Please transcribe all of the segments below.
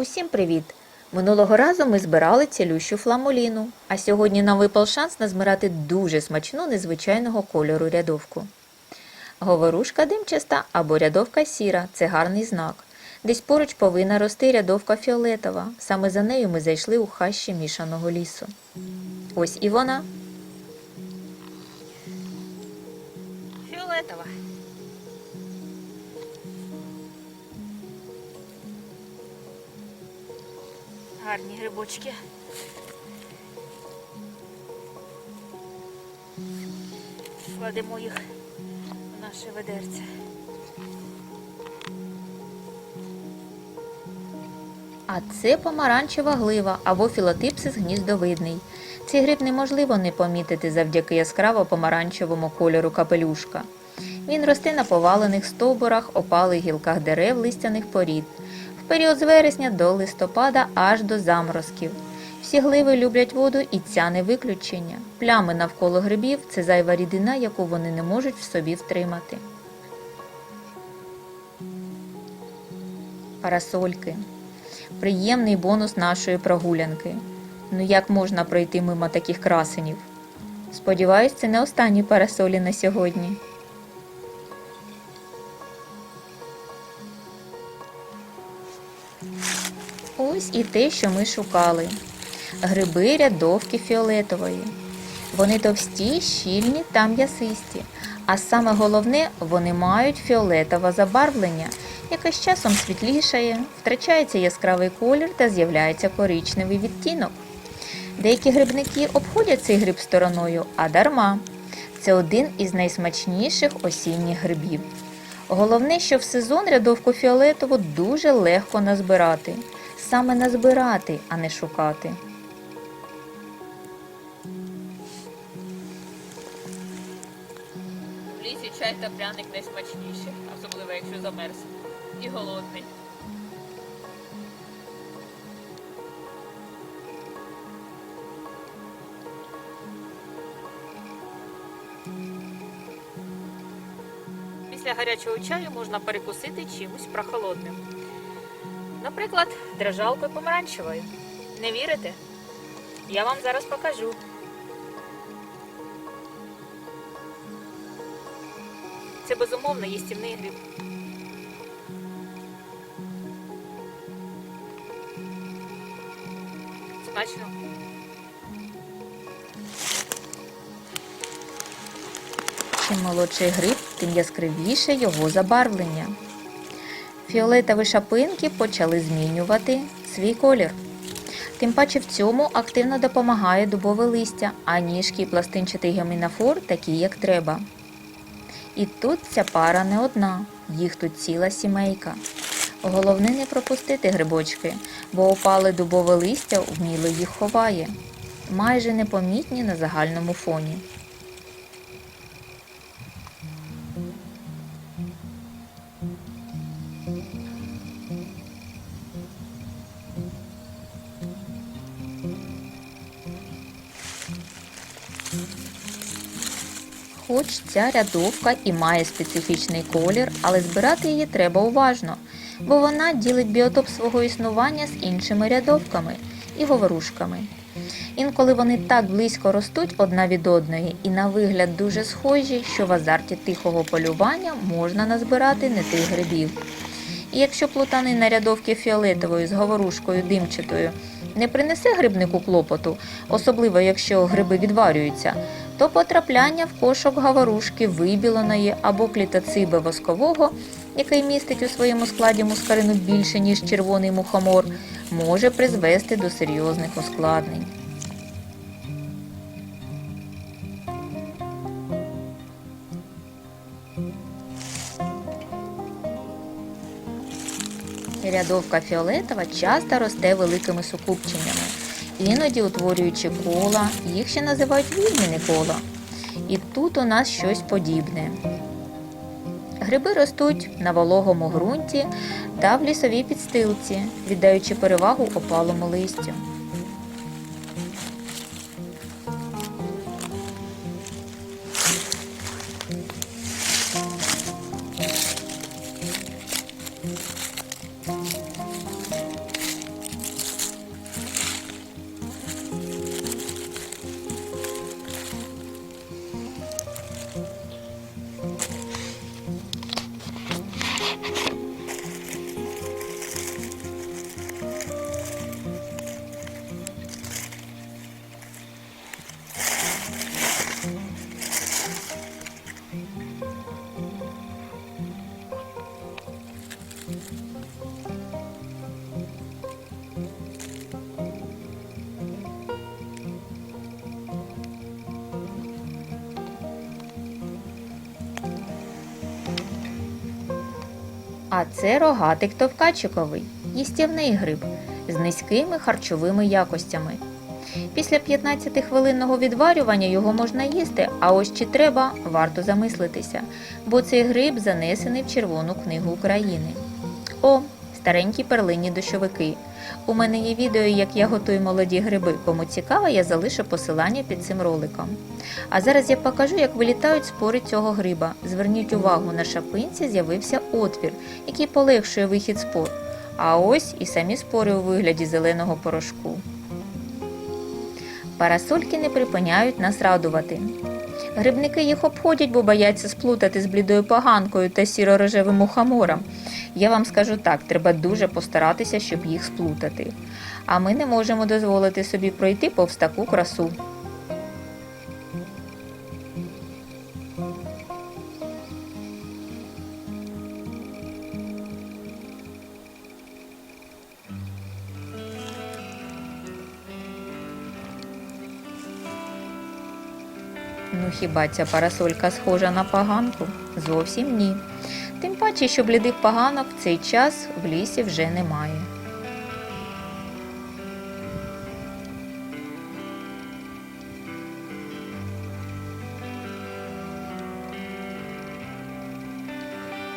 Усім привіт! Минулого разу ми збирали цілющу фламуліну, а сьогодні нам випав шанс назбирати дуже смачну незвичайного кольору рядовку. Говорушка димчаста або рядовка сіра це гарний знак. Десь поруч повинна рости рядовка фіолетова. Саме за нею ми зайшли у хащі мішаного лісу. Ось і вона. Фіолетова. Гарні грибочки. Кладемо їх в наше ведерце. А це помаранчева глива або філотипсис гніздовидний. Цей гриб неможливо не помітити завдяки яскраво помаранчевому кольору капелюшка. Він росте на повалених стовбурах, опалих гілках дерев листяних порід. Період з вересня до листопада аж до заморозків. Всі гливи люблять воду і ця не виключення. Плями навколо грибів це зайва рідина, яку вони не можуть в собі втримати. Парасольки. Приємний бонус нашої прогулянки. Ну як можна пройти мимо таких красенів? Сподіваюсь, це не останні парасолі на сьогодні. Ось і те, що ми шукали. Гриби рядовки фіолетової. Вони товсті, щільні та м'ясисті. А саме головне, вони мають фіолетове забарвлення, яке з часом світлішає, втрачається яскравий колір та з'являється коричневий відтінок. Деякі грибники обходять цей гриб стороною, а дарма. Це один із найсмачніших осінніх грибів. Головне, що в сезон рядовку фіолетову дуже легко назбирати. Саме назбирати, а не шукати. В лісі чай та пряник найсмачніші, особливо якщо замерз. І голодний. Після гарячого чаю можна перекусити чимось прохолодним. Наприклад, дрожалкою помаранчевою. Не вірите? Я вам зараз покажу. Це безумовно їстівний гриб. Смачно. Чим молодший гриб, тим яскравіше його забарвлення. Фіолетові шапинки почали змінювати свій колір. Тим паче в цьому активно допомагає дубове листя, а ніжки і пластинчатий гемінофор такі, як треба. І тут ця пара не одна, їх тут ціла сімейка. Головне не пропустити грибочки, бо опале дубове листя вміло їх ховає, майже непомітні на загальному фоні. Хоч ця рядовка і має специфічний колір, але збирати її треба уважно, бо вона ділить біотоп свого існування з іншими рядовками і говорушками. Інколи вони так близько ростуть одна від одної і на вигляд дуже схожі, що в азарті тихого полювання можна назбирати не тих грибів. І якщо плутанина рядовки фіолетової з говорушкою димчатою не принесе грибнику клопоту, особливо якщо гриби відварюються, то потрапляння в кошок говорушки вибіленої або клітоциби воскового, який містить у своєму складі мускарину більше, ніж червоний мухомор, може призвести до серйозних ускладнень. Рядовка фіолетова часто росте великими сукупченнями, іноді утворюючи кола, їх ще називають відміни кола. І тут у нас щось подібне. Гриби ростуть на вологому ґрунті та в лісовій підстилці, віддаючи перевагу опалому листю. А це рогатик товкачиковий, їстівний гриб з низькими харчовими якостями. Після 15-хвилинного відварювання його можна їсти, а ось чи треба, варто замислитися, бо цей гриб занесений в Червону книгу України. О, старенькі перлинні дощовики. У мене є відео, як я готую молоді гриби. Кому цікаво, я залишу посилання під цим роликом. А зараз я покажу, як вилітають спори цього гриба. Зверніть увагу, на шапинці з'явився отвір, який полегшує вихід спор. А ось і самі спори у вигляді зеленого порошку. Парасольки не припиняють нас радувати. Грибники їх обходять, бо бояться сплутати з блідою поганкою та сіро-рожевим мухомором. Я вам скажу так, треба дуже постаратися, щоб їх сплутати. А ми не можемо дозволити собі пройти повз таку красу. Хіба ця парасолька схожа на поганку? Зовсім ні. Тим паче, що блідих поганок в цей час в лісі вже немає.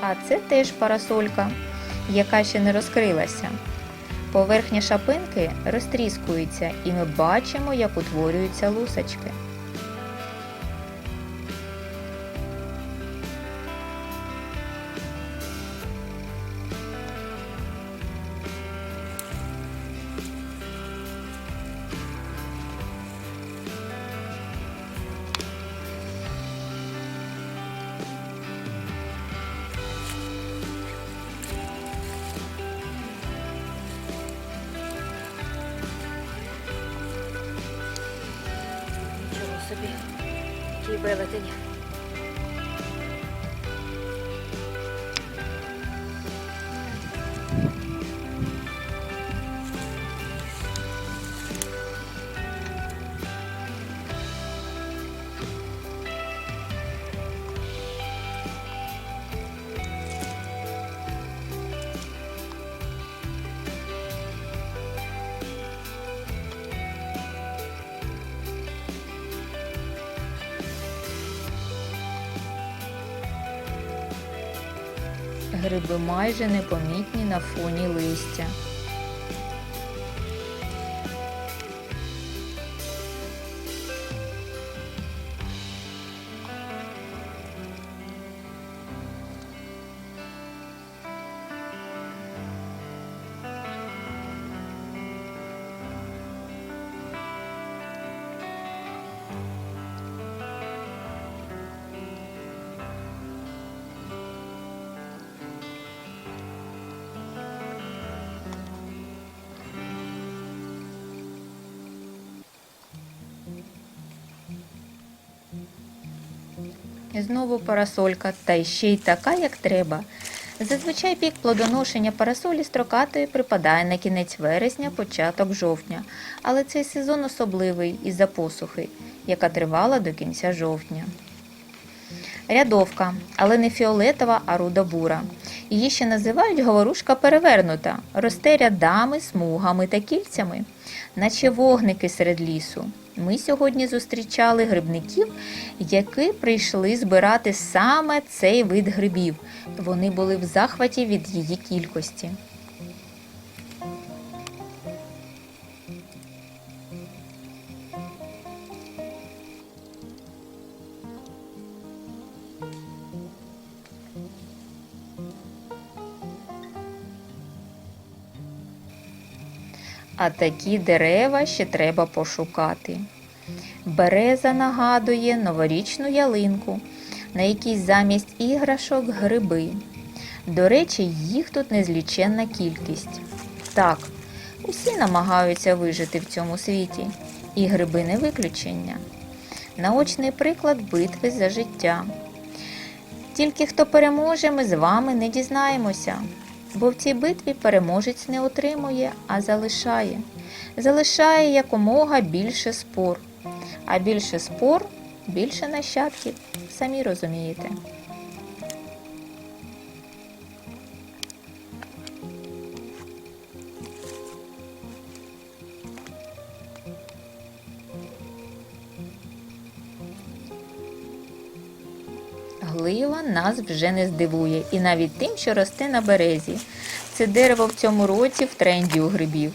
А це теж парасолька, яка ще не розкрилася. Поверхня шапинки розтріскується, і ми бачимо, як утворюються лусочки. Нічого собі. Який велетень. Гриби майже непомітні на фоні листя. Знову парасолька, та ще й така, як треба. Зазвичай пік плодоношення парасолі строкатої припадає на кінець вересня, початок жовтня, але цей сезон особливий із-за посухи, яка тривала до кінця жовтня. Рядовка, але не фіолетова, а рудобура. Її ще називають говорушка перевернута, росте рядами, смугами та кільцями, наче вогники серед лісу. Ми сьогодні зустрічали грибників, які прийшли збирати саме цей вид грибів. Вони були в захваті від її кількості. А такі дерева ще треба пошукати. Береза нагадує новорічну ялинку, на якій замість іграшок гриби. До речі, їх тут незліченна кількість. Так, усі намагаються вижити в цьому світі, і гриби не виключення. Наочний приклад битви за життя. Тільки хто переможе, ми з вами не дізнаємося. Бо в цій битві переможець не отримує, а залишає. Залишає якомога більше спор. А більше спор, більше нащадків. Самі розумієте. Глива нас вже не здивує, і навіть тим, що росте на березі. Це дерево в цьому році в тренді у грибів.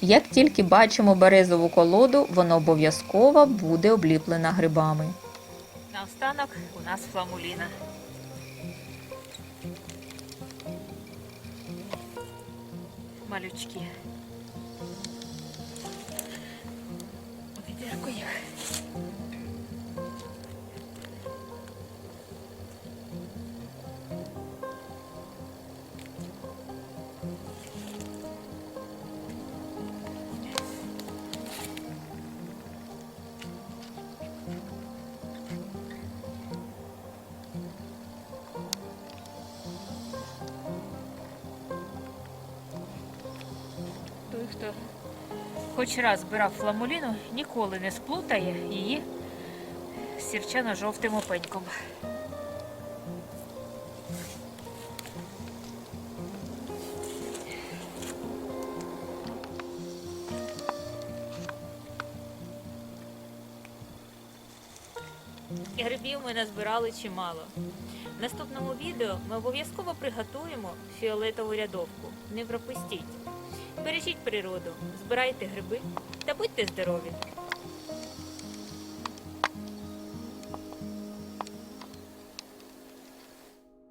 Як тільки бачимо березову колоду, воно обов'язково буде обліплена грибами. Наостанок у нас фламуліна. Малючки. Хто хоч раз збирав фламуліну, ніколи не сплутає її з сірчано-жовтим опеньком. Грибів ми назбирали чимало. В наступному відео ми обов'язково приготуємо фіолетову рядовку. Не пропустіть. Бережіть природу, збирайте гриби та будьте здорові!